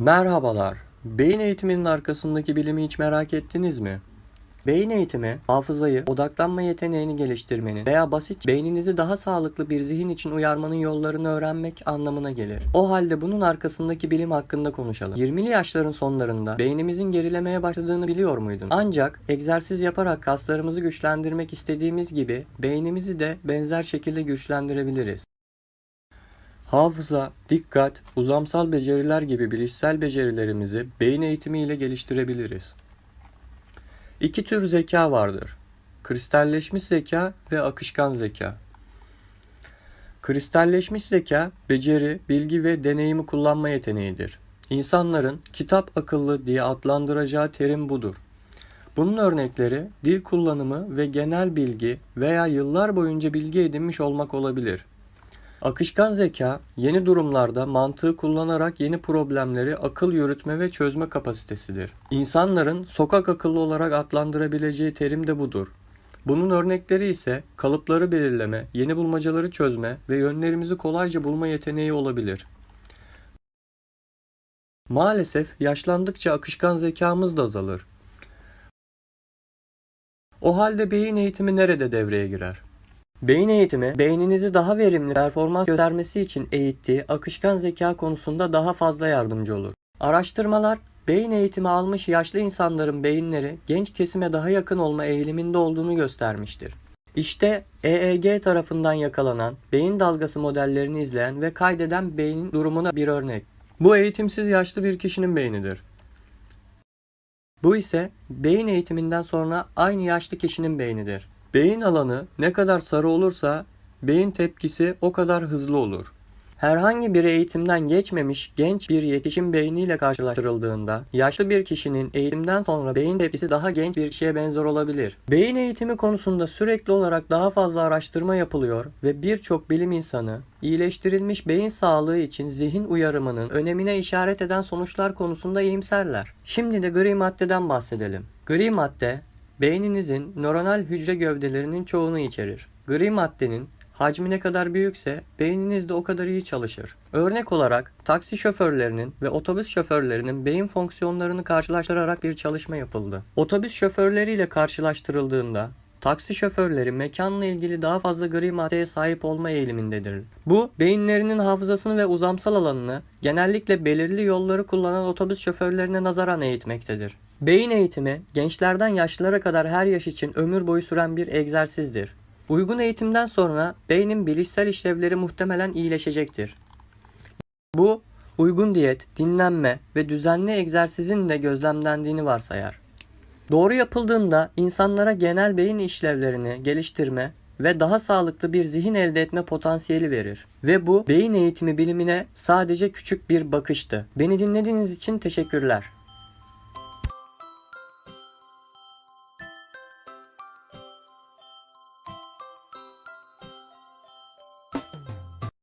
Merhabalar. Beyin eğitiminin arkasındaki bilimi hiç merak ettiniz mi? Beyin eğitimi, hafızayı, odaklanma yeteneğini geliştirmenin veya basit beyninizi daha sağlıklı bir zihin için uyarmanın yollarını öğrenmek anlamına gelir. O halde bunun arkasındaki bilim hakkında konuşalım. 20'li yaşların sonlarında beynimizin gerilemeye başladığını biliyor muydun? Ancak egzersiz yaparak kaslarımızı güçlendirmek istediğimiz gibi beynimizi de benzer şekilde güçlendirebiliriz. Hafıza, dikkat, uzamsal beceriler gibi bilişsel becerilerimizi beyin eğitimi ile geliştirebiliriz. İki tür zeka vardır. Kristalleşmiş zeka ve akışkan zeka. Kristalleşmiş zeka, beceri, bilgi ve deneyimi kullanma yeteneğidir. İnsanların kitap akıllı diye adlandıracağı terim budur. Bunun örnekleri dil kullanımı ve genel bilgi veya yıllar boyunca bilgi edinmiş olmak olabilir. Akışkan zeka, yeni durumlarda mantığı kullanarak yeni problemleri akıl yürütme ve çözme kapasitesidir. İnsanların sokak akıllı olarak adlandırabileceği terim de budur. Bunun örnekleri ise kalıpları belirleme, yeni bulmacaları çözme ve yönlerimizi kolayca bulma yeteneği olabilir. Maalesef yaşlandıkça akışkan zekamız da azalır. O halde beyin eğitimi nerede devreye girer? Beyin eğitimi, beyninizi daha verimli performans göstermesi için eğittiği akışkan zeka konusunda daha fazla yardımcı olur. Araştırmalar, beyin eğitimi almış yaşlı insanların beyinleri genç kesime daha yakın olma eğiliminde olduğunu göstermiştir. İşte EEG tarafından yakalanan beyin dalgası modellerini izleyen ve kaydeden beynin durumuna bir örnek. Bu eğitimsiz yaşlı bir kişinin beynidir. Bu ise beyin eğitiminden sonra aynı yaşlı kişinin beynidir. Beyin alanı ne kadar sarı olursa beyin tepkisi o kadar hızlı olur. Herhangi bir eğitimden geçmemiş genç bir yetişkin beyniyle karşılaştırıldığında yaşlı bir kişinin eğitimden sonra beyin tepkisi daha genç bir kişiye benzer olabilir. Beyin eğitimi konusunda sürekli olarak daha fazla araştırma yapılıyor ve birçok bilim insanı iyileştirilmiş beyin sağlığı için zihin uyarımının önemine işaret eden sonuçlar konusunda iyimserler. Şimdi de gri maddeden bahsedelim. Gri madde Beyninizin nöronal hücre gövdelerinin çoğunu içerir. Gri maddenin hacmi ne kadar büyükse beyniniz de o kadar iyi çalışır. Örnek olarak taksi şoförlerinin ve otobüs şoförlerinin beyin fonksiyonlarını karşılaştırarak bir çalışma yapıldı. Otobüs şoförleriyle karşılaştırıldığında taksi şoförleri mekanla ilgili daha fazla gri maddeye sahip olma eğilimindedir. Bu beyinlerinin hafızasını ve uzamsal alanını genellikle belirli yolları kullanan otobüs şoförlerine nazaran eğitmektedir. Beyin eğitimi gençlerden yaşlılara kadar her yaş için ömür boyu süren bir egzersizdir. Uygun eğitimden sonra beynin bilişsel işlevleri muhtemelen iyileşecektir. Bu uygun diyet, dinlenme ve düzenli egzersizin de gözlemlendiğini varsayar. Doğru yapıldığında insanlara genel beyin işlevlerini geliştirme ve daha sağlıklı bir zihin elde etme potansiyeli verir. Ve bu beyin eğitimi bilimine sadece küçük bir bakıştı. Beni dinlediğiniz için teşekkürler.